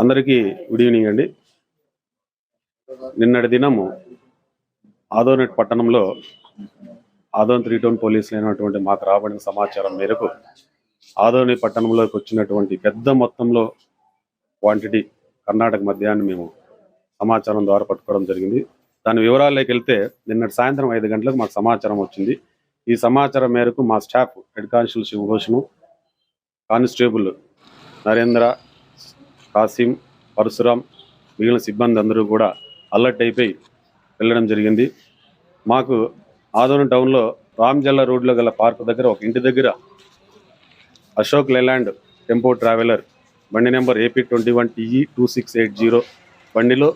అందరికీ good evening అండి. నిన్నటి దినము ఆదోనెట్ పట్టణంలో ఆదోన్ త్రీ టౌన్ పోలీసులు అయినటువంటి మాకు రాబడిన సమాచారం మేరకు ఆదోని పట్టణంలోకి వచ్చినటువంటి పెద్ద మొత్తంలో క్వాంటిటీ కర్ణాటక మద్యాన్ని మేము సమాచారం ద్వారా పట్టుకోవడం జరిగింది. దాని వివరాల్లోకి వెళ్తే నిన్నటి సాయంత్రం ఐదు గంటలకు మాకు సమాచారం వచ్చింది. ఈ సమాచారం మేరకు మా staff head constable Shivabhushanam constable Narendra Kasim Parashuram మిగిలిన సిబ్బంది అందరూ కూడా అలర్ట్ అయిపోయి వెళ్ళడం జరిగింది. మాకు ఆదోరం టౌన్లో రామ్జల్లా రోడ్లో గల పార్క్ దగ్గర ఒక ఇంటి దగ్గర అశోక్ లెలాండ్ టెంపో ట్రావెలర్ బండి number AP twenty one TE two six eight zero బండిలో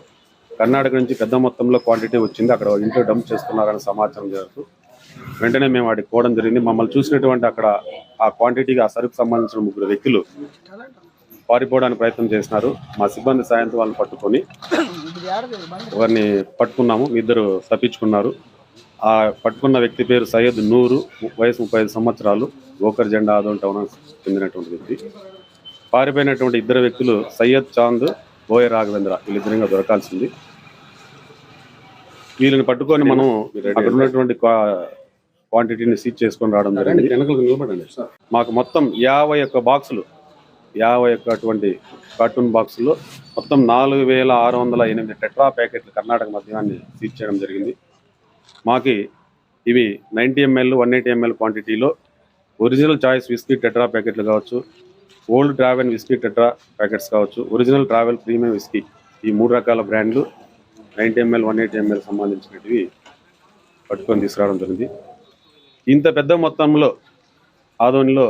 కర్ణాటక నుంచి పెద్ద మొత్తంలో క్వాంటిటీ వచ్చింది. అక్కడ ఇంట్లో డంప్ చేస్తున్నారని సమాచారం జరుగుతూ వెంటనే మేము వాటికి పోవడం జరిగింది. మమ్మల్ని చూసినటువంటి అక్కడ ఆ క్వాంటిటీకి ఆ సరుకు సంబంధించిన ముగ్గురు వ్యక్తులు పారిపోవడానికి ప్రయత్నం చేసినారు. మా సిబ్బంది సాయంత్రం వాళ్ళని పట్టుకొని వారిని పట్టుకున్నాము. ఇద్దరు తప్పించుకున్నారు. ఆ పట్టుకున్న వ్యక్తి పేరు సయ్యద్ నూరు వయసు ముప్పై ఐదు సంవత్సరాలు గోకర్ జెండా ఆదోన్ టౌన్ చెందినటువంటి వ్యక్తి. పారిపోయినటువంటి ఇద్దరు వ్యక్తులు సయ్యద్ చాంద్ బోయ రాఘవేంద్ర వీళ్ళిద్దరంగా దొరకాల్సింది. వీళ్ళని పట్టుకొని మనం అక్కడ ఉన్నటువంటి క్వా- క్వాంటిటీని సీజ్ చేసుకొని రావడం జరిగింది. మాకు మొత్తం యాభై ఒక్క బాక్సులు యాభై ఒక్క అటువంటి కార్టూన్ బాక్సుల్లో మొత్తం నాలుగు వేల ఆరు వందల ఎనిమిది టెట్రా ప్యాకెట్లు కర్ణాటక మద్యాన్ని సీజ్ చేయడం జరిగింది. మాకి ఇవి ninety ML one eighty ML క్వాంటిటీలో ఒరిజినల్ చాయిస్ విస్కీ టెట్రా ప్యాకెట్లు కావచ్చు old travel whisky tetra packets కావచ్చు ఒరిజినల్ ట్రావెల్ ప్రీమియం విస్కీ ఈ మూడు రకాల బ్రాండ్లు ninety ML one eighty ML సంబంధించినవి పట్టుకొని తీసుకురావడం జరిగింది. ఇంత పెద్ద మొత్తంలో ఆదోనిలో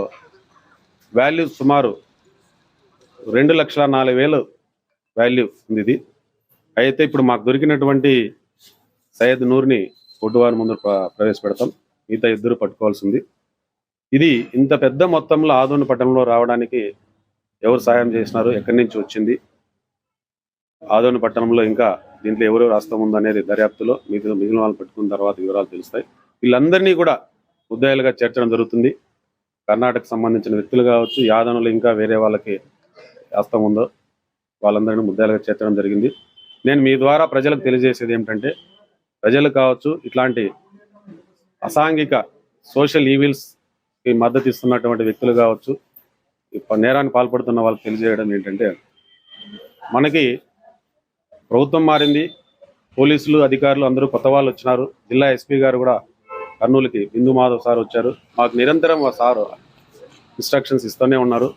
వాల్యూ సుమారు రెండు లక్షల నాలుగు వేలు వాల్యూ ఉంది ఇది. అయితే ఇప్పుడు మాకు దొరికినటువంటి సయ్యద్ నూర్ని కొట్టువారి ముందు ప్రవేశపెడతాం. మిగతా ఇద్దరు పట్టుకోవాల్సింది. ఇది ఇంత పెద్ద మొత్తంలో ఆదోని పట్టణంలో రావడానికి ఎవరు సాయం చేసినారు ఎక్కడి నుంచి వచ్చింది? ఆదోని పట్టణంలో ఇంకా దీంట్లో ఎవరెవరు రాస్తాం ఉందనేది దర్యాప్తులో మిగిలిన మిగిలిన వాళ్ళు పెట్టుకున్న తర్వాత వివరాలు తెలుస్తాయి. వీళ్ళందరినీ కూడా ముద్దాయిలుగా చేర్చడం జరుగుతుంది. కర్ణాటక సంబంధించిన వ్యక్తులు కావచ్చు యాదనులు ఇంకా వేరే వాళ్ళకి హస్తం ఉందో వాళ్ళందరినీ ముద్దాయిలుగా చేర్చడం జరిగింది. నేను మీ ద్వారా ప్రజలకు తెలియజేసేది ఏమిటంటే ప్రజలు కావచ్చు ఇట్లాంటి అసాంఘిక సోషల్ ఈవిల్స్కి మద్దతు ఇస్తున్నటువంటి వ్యక్తులు కావచ్చు నేరాన్ని పాల్పడుతున్న వాళ్ళకి తెలియజేయడం ఏంటంటే మనకి ప్రభుత్వం మారింది. పోలీసులు అధికారులు అందరూ కొత్త వాళ్ళు వచ్చినారు. జిల్లా ఎస్పీ గారు కూడా కర్నూలుకి బిందు మాధవ్ సార్ వచ్చారు. మాకు నిరంతరం ఆ సార్ ఇన్స్ట్రక్షన్స్ ఇస్తూనే ఉన్నారు.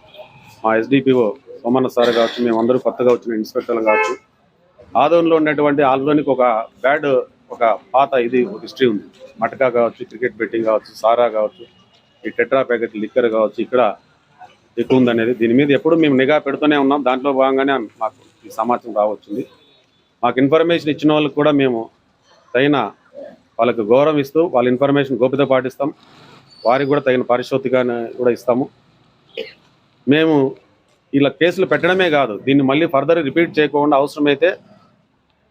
మా ఎస్డిపిఓ సోమన్న సార్ కావచ్చు మేమందరూ కొత్తగా వచ్చిన ఇన్స్పెక్టర్లు కావచ్చు. ఆదోన్లో ఉన్నటువంటి ఆల్లోనికి ఒక బ్యాడ్ ఒక పాత ఇది ఒక హిస్టరీ ఉంది. మటకా కావచ్చు క్రికెట్ బెట్టింగ్ కావచ్చు సారా కావచ్చు ఈ టెట్రా ప్యాకెట్ లిక్కర్ కావచ్చు ఇక్కడ ఎక్కువ ఉందనేది. దీని మీద ఎప్పుడు మేము నిఘా పెడుతూనే ఉన్నాం. దాంట్లో భాగంగానే మాకు ఈ సమాచారం రావచ్చింది. మాకు ఇన్ఫర్మేషన్ ఇచ్చిన వాళ్ళకి కూడా మేము తగిన వాళ్ళకు గౌరవం ఇస్తూ వాళ్ళ ఇన్ఫర్మేషన్ గోప్యత పాటిస్తాం. వారికి కూడా తగిన పారిశోధికాన్ని కూడా ఇస్తాము. మేము ఇలా కేసులు పెట్టడమే కాదు దీన్ని మళ్ళీ ఫర్దర్ రిపీట్ చేయకుండా అవసరమైతే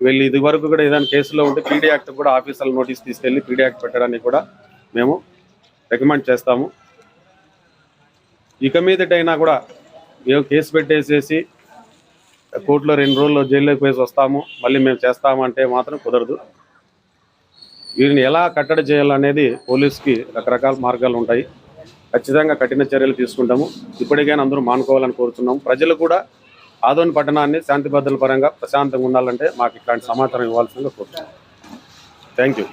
వెళ్ళి ఇది వరకు కూడా ఏదైనా కేసులో ఉంటే పీడీ యాక్ట్ కూడా ఆఫీసర్లు నోటీస్ తీసుకెళ్ళి పీడీ యాక్ట్ పెట్టడానికి కూడా మేము రికమెండ్ చేస్తాము. ఇక మీదటైనా కూడా మేము కేసు పెట్టేసేసి కోర్టులో రెండు రోజుల్లో జైల్లోకి వేసి వస్తాము. మళ్ళీ మేము చేస్తామంటే మాత్రం కుదరదు. వీరిని ఎలా కట్టడి చేయాలనేది పోలీస్కి రకరకాల మార్గాలు ఉంటాయి. ఖచ్చితంగా కఠిన చర్యలు తీసుకుంటాము. ఇప్పటికైనా అందరూ మానుకోవాలని కోరుతున్నాము. ప్రజలు కూడా ఆదోని పట్టణాన్ని శాంతి భద్రతల పరంగా ప్రశాంతంగా ఉండాలంటే మాకు ఇట్లాంటి సమాచారం ఇవ్వాల్సిందిగా కోరుతున్నాం థ్యాంక్ యూ